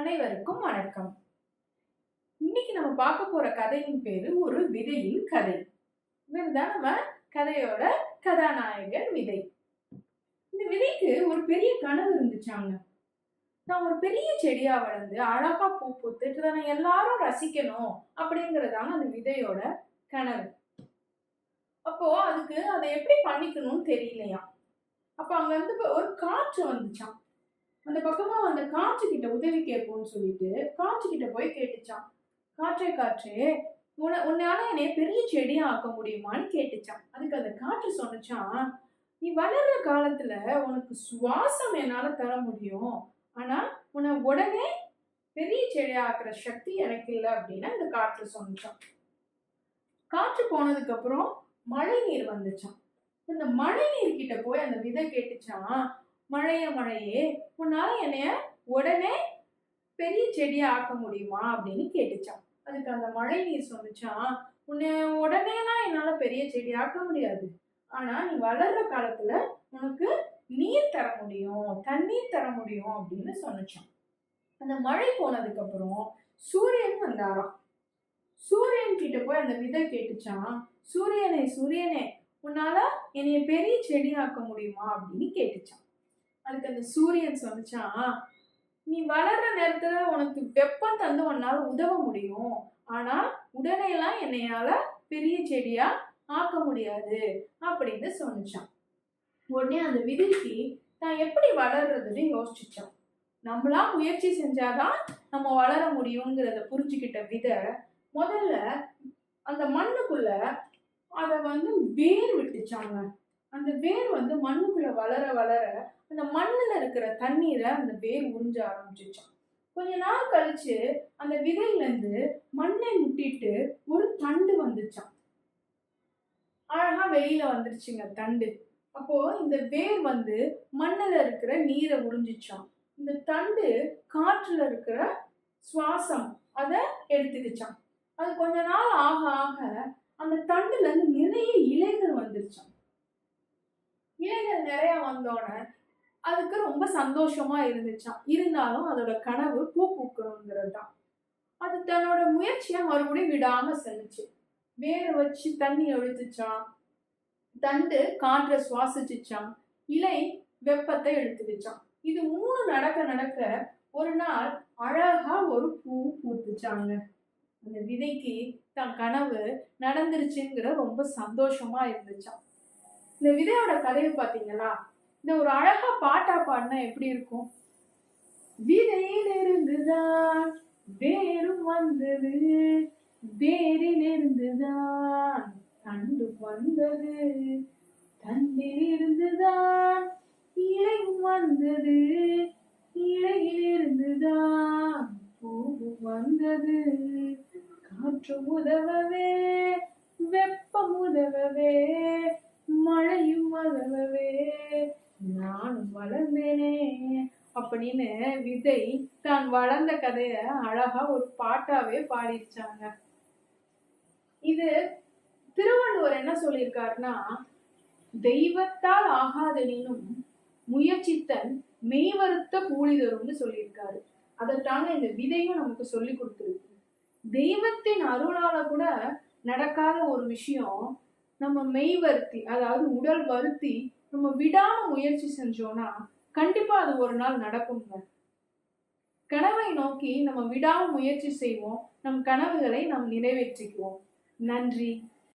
அனைவருக்கும் வணக்கம். இன்னைக்கு நம்ம பார்க்க போற கதையின் பேரு ஒரு விதையின் கதை. இவர்தான் நம்ம கதையோட கதாநாயகர் விதை. இந்த விதைக்கு ஒரு பெரிய கனவு இருந்துச்சாங்க. நான் ஒரு பெரிய செடியா வளர்ந்து அழகா பூ பூத்துட்டு தானே எல்லாரும் ரசிக்கணும் அப்படிங்கறதாங்க அந்த விதையோட கனவு. அப்போ அதுக்கு அதை எப்படி பண்ணிக்கணும்னு தெரியலையா அப்ப அங்க இருந்து ஒரு காற்று வந்துச்சாம். அந்த பக்கமா அந்த காற்று கிட்ட உதவி கேட்போம்னு சொல்லிட்டு காற்று கிட்ட போய் கேட்டுச்சான் காற்றே காற்றே உன்னை உன்னால என்னைய பெரிய செடியா ஆக்க முடியுமான்னு கேட்டுச்சான் அதுக்கு அந்த காற்று சொன்னச்சான் நீ வளர்ற காலத்துல உனக்கு சுவாசம் என்னால தர முடியும். ஆனா உன்னை உடனே பெரிய செடியா ஆக்குற சக்தி எனக்கு இல்லை அப்படின்னு அந்த காற்று சொன்னச்சான் காற்று போனதுக்கு அப்புறம் மழை நீர் வந்துச்சான் இந்த மழை நீர் கிட்ட போய் அந்த விதை கேட்டுச்சான் மழைய மழையே உன்னால என்னைய உடனே பெரிய செடியா ஆக்க முடியுமா அப்படின்னு கேட்டுச்சான் அதுக்கு அந்த மழை நீர் சொன்னிச்சான் உன்னை உடனேலாம் என்னால பெரிய செடி ஆக்க முடியாது. ஆனா நீ வளர்ற காலத்துல உனக்கு நீர் தர முடியும் தண்ணீர் தர முடியும் அப்படின்னு சொன்னிச்சான் அந்த மழை போனதுக்கு அப்புறம் சூரியன் வந்தாராம். சூரியன் கிட்ட போய் அந்த விதை கேட்டுச்சான் சூரியனே சூரியனே உன்னால என்னைய பெரிய செடி ஆக்க முடியுமா அப்படின்னு கேட்டுச்சான் அதுக்கு அந்த சூரியன் சொன்னுச்சான் நீ வளர்ற நேரத்துல உனக்கு வெப்பம் தந்து உன்னால உதவ முடியும். ஆனா உடனேலாம் என்னையால பெரிய செடியா ஆக்க முடியாது அப்படின்னு சொன்னிச்சான் உடனே அந்த விதிக்கு நான் எப்படி வளர்றதுன்னு யோசிச்சுச்சான் நம்மளா முயற்சி செஞ்சாதான் நம்ம வளர முடியுங்கிறத புரிஞ்சுக்கிட்ட விதை முதல்ல அந்த மண்ணுக்குள்ள அதை வந்து வேர் விட்டுச்சாங்க. அந்த வேர் வந்து மண்ணுக்குள்ள வளர வளர அந்த மண்ணுல இருக்கிற தண்ணீரை அந்த வேர் உறிஞ்ச ஆரம்பிச்சிச்சான் கொஞ்ச நாள் கழிச்சு அந்த விதையிலேருந்து மண்ணை முட்டிட்டு ஒரு தண்டு வந்துச்சான் அழகா வெளியில வந்துருச்சுங்க தண்டு. அப்போ இந்த வேர் வந்து மண்ணுல இருக்கிற நீரை உறிஞ்சிச்சான் இந்த தண்டு காற்றுல இருக்கிற சுவாசம் அதை எடுத்துக்கிச்சான் அது கொஞ்ச நாள் ஆக ஆக அந்த தண்டுல இருந்து நிறைய இலைகள் வந்துருச்சான் இலைகள் நிறைய வந்தோடனே அதுக்கு ரொம்ப சந்தோஷமா இருந்துச்சான் இருந்தாலும் அதோட கனவு பூ பூக்கணுங்கிறது தான் அது தன்னோட முயற்சியை மறுபடியும் விடாம செஞ்சுச்சு. வேற வச்சு தண்ணி எழுத்துச்சான் தண்டு காற்றை சுவாசிச்சுச்சான் இலை வெப்பத்தை எடுத்துக்கிச்சான் இது மூணு நடக்க நடக்க ஒரு நாள் அழகா ஒரு பூ பூத்துச்சாங்க. அந்த விதைக்கு தன் கனவு நடந்துருச்சுங்கிற ரொம்ப சந்தோஷமா இருந்துச்சான் இந்த விதையோட கதையை பார்த்தீங்களா? இந்த ஒரு அழகா பாட்டா பாடினா எப்படி இருக்கும்? விதையிலிருந்துதான் வேரும் வந்தது. வேரில் இருந்துதான் தண்டு வந்தது. தண்டில் இருந்துதான் இலையும் வந்தது. இலையிலிருந்துதான் பூவும் வந்தது. காற்று உதவவே வெப்பம் உதவவே. அப்படின்னு விதை தான் வளர்ந்த கதைய அழகா ஒரு பாட்டாவே பாடிருச்சாங்க. இது திருவள்ளுவர் என்ன சொல்லியிருக்காருன்னா தெய்வத்தால் ஆகாதெனினும் முயற்சித்தன் மெய்வருத்த கூலி தரும்னு சொல்லியிருக்காரு அதற்காக இந்த விதையும் நமக்கு சொல்லி கொடுத்துருக்கு. தெய்வத்தின் அருளால கூட நடக்காத ஒரு விஷயம் நம்ம மெய் வருத்தி அதாவது உடல் வருத்தி நம்ம விடாம முயற்சி செஞ்சோம்னா கண்டிப்பா அது ஒரு நாள் நடக்குங்க. கனவை நோக்கி நம்ம விடாம முயற்சி செய்வோம். நம் கனவுகளை நாம் நிறைவேற்றிக்குவோம். நன்றி.